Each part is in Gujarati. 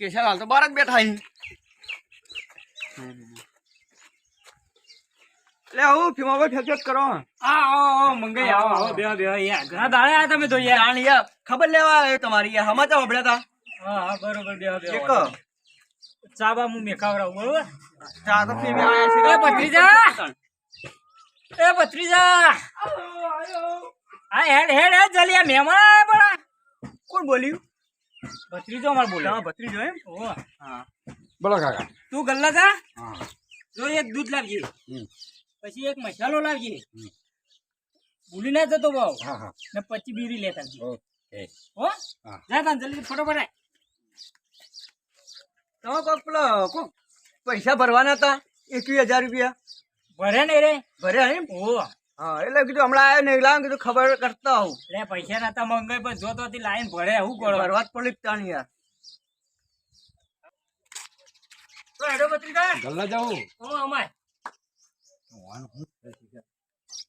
કેશવ હાલ તો બહાર જ બેઠા અહીં. આવું આવું ફીમાભાઈ ફેફેટ કરો. આ આવો આવો મંગાઈ આવો આવો. બેહો બેહો યાર ઘણા દાડે તમે તો યાર યાર ખબર લેવા આવ્યો તમારી યાર. હમાચા સાંભળ્યા તા. હા હા બરોબર બેહો બેહો. એક ચા બા હું મેખાવરાવું બરોબર? ચા તો પીવી આયા છે. એ ભત્રીજા! એ ભત્રીજા! હા હેડ હેડ હેડ જલ્દી આ મહેમાન કોણ બોલ્યું? ભત્રીજો અમાર બોલે. હા ભત્રીજો એમ? ઓ હા. બોલો કાકા. તું ગલ્લા કા હા. જો એક દૂધ લાવજે. હમ. પછી એક મસાલો લાવજે. ભૂલી ના જતો ભાવ હા હા. ને પછી બીરી લેતા આવજે. ઓકે. હો? જા તાન જલ્દી ફટોફટ આય. તમે કોક પેલો કોક પૈસા ભરવાના હતા? એકવીસ હજાર રૂપિયા. ભરે ને રે. ભર્યા એમ? ઓહો હા એટલે કીધું હમણાં આવ્યો ને એટલે કીધું ખબર કરતા હું એટલે પૈસા નતા મંગાઈ પણ જોતો હતી લાઈન ભરે હું કરો ભરવા જ પડી તાણ યાર. તો ગલ્લા ઓ અમાય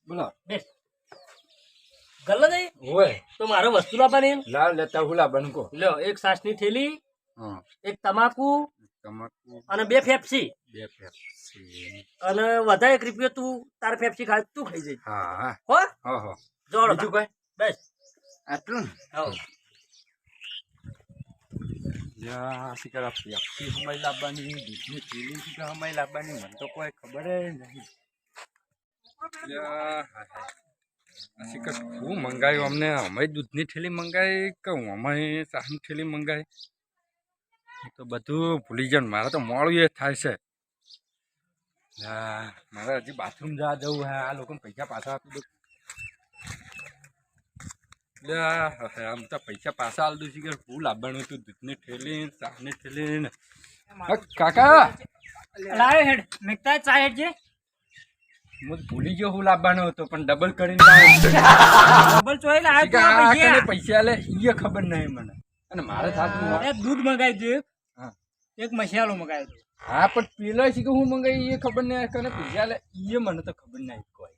બોલો. બેસ. ગલ્લો દઈ ઓય તો મારે વસ્તુ લાવવાની. લાલ લેતા હુલા બનકો લ્યો એક સાસની થેલી હા. એક તમાકુ અને બે ફેફસી બે ફેફસી અને વધારે એક રૂપિયો તું તાર ફેફસી ખાય તું ખાઈ જઈ હા હા. હો? હા હા. જોડો બીજું કઈ? બસ. આટલું ને? યા શિકાર આપી આપી સમય લાવવાની દૂધની થેલી શિકાર સમય લાવવાની મને તો કોઈ ખબર નહીં. હા, હા. શિકાર શું મંગાવ્યું અમને? અમે દૂધની થેલી મંગાવી કે અમે ચાની થેલી મંગાવી હું તો બધું ભૂલી જાઉં મારે તો મોડું એ થાય છે. મારે હજી બાથરૂમ જવા જવું હે આ લોકોને પૈસા પાછા આપી દઉં. આમ તો પૈસા પાછા આપી દઉં છું કે હું લાવવાનું હતું દૂધને થેલી ચાની થેલી ને કાકા! લાવે હેડ. મેકતા ચા હેડ જે. હું ભૂલી ગયો હું લાવવાનો હતો પણ ડબલ કરીને ડબલ ચોઈ લાવે કે આ કને પૈસા લે એ ખબર નહીં મને. અને મારે સાથે દૂધ મંગાવી દે. એક મસાલો મંગાવ્યો હતો. હા પણ પેલો છે કે હું મંગાવી એ ખબર નહીં કને પૈસા લે એ મને તો ખબર નહીં કોઈ.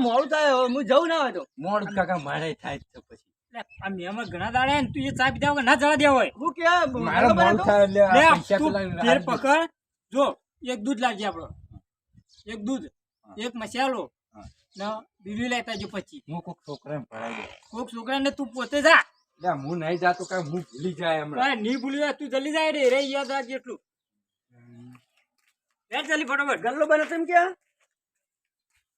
મોડું થાય હું જવું ના હોય તો. મોડું કાકા મારે થાય છે પછી. લે, આ મહેમાન ઘણા દાડા ને તું એ ચા પીધા ના જવા દેવા હોય હું પકડ. જો એક દૂધ લાવજે આપણો એક દૂધ એક મસાલો. ને બીજું લેતા જો પછી. હું કોઈક છોકરાને દઉં. કોક છોકરાને તું પોતે જા. લે હું નહીં જાતો કાંઈ હું ભૂલી જાય હમણાં. નહીં ભૂલી જાય તું જલ્દી જાય રે રે યાદ રાખજે એટલું લે જલ્દી ફટાફટ ગલ્લો બને તેમ ક્યાં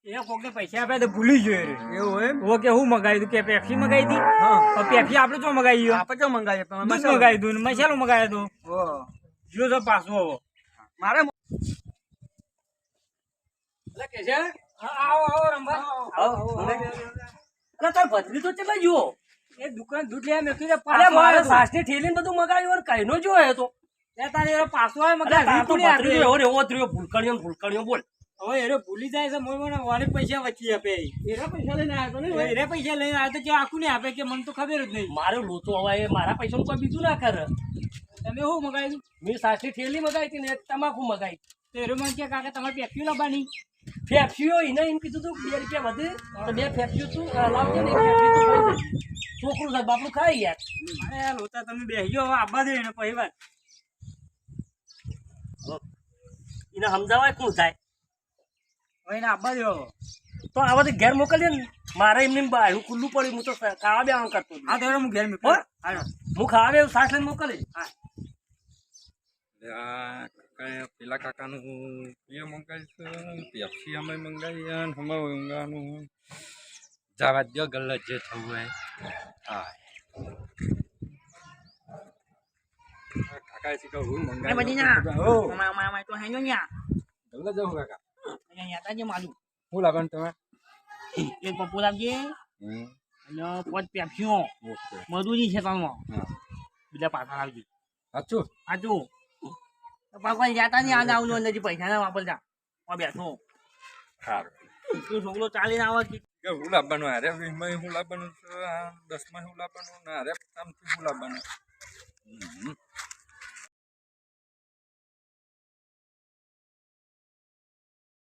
એ કોકને પૈસા આપ્યા તો ભૂલી ગયો રે. એવું એમ? ઓ કે હું મંગાવી દઉં કે પેપ્સી મગાવી હતી હા. પેપ્સી આપણે તો મંગાવી આપણે જો મંગાવીએ તમે દૂધ મગાવી દઉં મસાલો મંગાવ્યો દઉં ઓહ. જો તો પાછું મારે એટલે કે છે? આવો આવો રંભા. અરે તાર ભત્રી તો ચેલા જુઓ. એ દુકાન દૂધ લેવા મેં કીધું મારે સાસની બધું મગાવ્યું અને કઈનો જો હે તો. એ તારે એનો પાછો આવે. એવો એવો બોલ. હવે એરો ભૂલી જાય છે મોય મને પૈસા વચ્ચે આપે. એના પૈસા લઈને આવ્યો ને એરે પૈસા લઈને આવ્યો તો કે આખું ને આપે કે મને તો ખબર જ નહીં. મારે લોચો હવે એ મારા પૈસાનું કોઈ બીજું ના કરે. તમે શું મગાવ્યું? મેં સાસની થેલી મગાવી હતી ને તમાકુ મગાવી. તો એરો મને કે કાકા તમારે પેપ્સી લાવવાની ફેફસીઓ એને એમ કીધું તું બે રૂપિયા વધે તો બે ફેફસીઓ તું ને. છોકરું સાહેબ બાપનું ખાઈ યાર અરે યાર તમે બેસી હવે આબા દે એને પછી વાત. એને સમજાવાય શું થાય? હવે એને આબા દો તો આ બધું ઘેર મોકલીએ ને. મારે એમને બાયણું ખુલ્લું પડ્યું હું તો ખાવા બેવાનું કરતો હા તો હું ઘેર મોકલ હું? ખાવા બે સાસ લઈને મોકલી હા. કાંઈ પેલા કાકાનું એ મંગાવીશું પેપ્સી અમે મંગાવી અને અમે મંગાવવાનું જવા દો ગલ્લા જે થવું હોય. હા. કાકા શીખો હું એ બધી ના મંગાવી હો. અમાય અમાય અમાય તો હેજો ન્યા. ગલ્લા જવું કાકા. અહીંયા તાજે માલું શું લાવવાનું તમે એક પપ્પુ લાવજે. અને પોચ પેપ્સીઓ. ઓકે. છે તમે બીજા પાછા લાવજે. સાચું? સાચું. ભગવાન જાતા નહીં યાદ આવજો અંદરથી પૈસા ના વાપરતા. હું બેઠો સારું. તું છોકરો ચાલીને આવે કે હું લાવવાનું અરે વીસમાં હું લાવવાનું દસમાં હું લાવવાનું? ને અરે આમથી હું લાવવાનું.